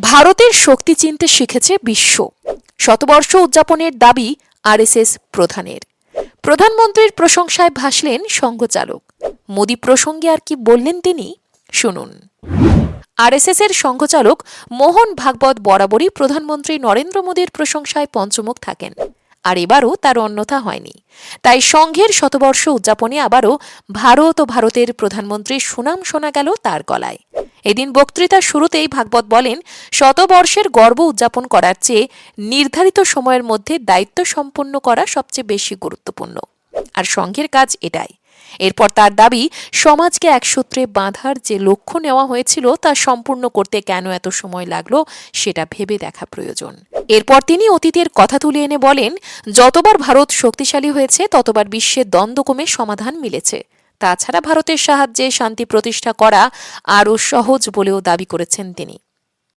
ভারতের শক্তি চিনতে শিখেছে বিশ্ব। শতবর্ষ উদযাপনের দাবি আরএসএস প্রধানের। প্রধানমন্ত্রীর প্রশংসায় ভাসলেন সংঘচালক। মোদী প্রসঙ্গে আর কি বললেন তিনি, শুনুন। আরএসএস এর সংঘচালক মোহন ভাগবত বরাবরই প্রধানমন্ত্রী নরেন্দ্র মোদীর প্রশংসায় পঞ্চমুখ থাকেন। আর এবারও তার অন্যথা হয়নি। তাই সংঘের শতবর্ষ উদযাপনে আবারও ভারত ও ভারতের প্রধানমন্ত্রীর সুনাম শোনা গেল তার গলায়। এদিন বক্তৃতার শুরুতেই ভাগবত বলেন, শতবর্ষের গর্ব উদযাপন করার চেয়ে নির্ধারিত সময়ের মধ্যে দায়িত্ব সম্পন্ন করা সবচেয়ে বেশি গুরুত্বপূর্ণ। আর সংঘের কাজ এটাই। এরপর তার দাবি, সমাজকে একসূত্রে বাঁধার যে লক্ষ্য নেওয়া হয়েছিল তা সম্পূর্ণ করতে কেন এত সময় লাগল সেটা ভেবে দেখা প্রয়োজন। এরপর তিনি অতীতের কথা তুলে এনে বলেন, যতবার ভারত শক্তিশালী হয়েছে, ততবার বিশ্বের দ্বন্দ্ব কমে সমাধান মিলেছে। তাছাড়া ভারতের সাহায্যে শান্তি প্রতিষ্ঠা করা আরও সহজ বলেও দাবি করেছেন তিনি।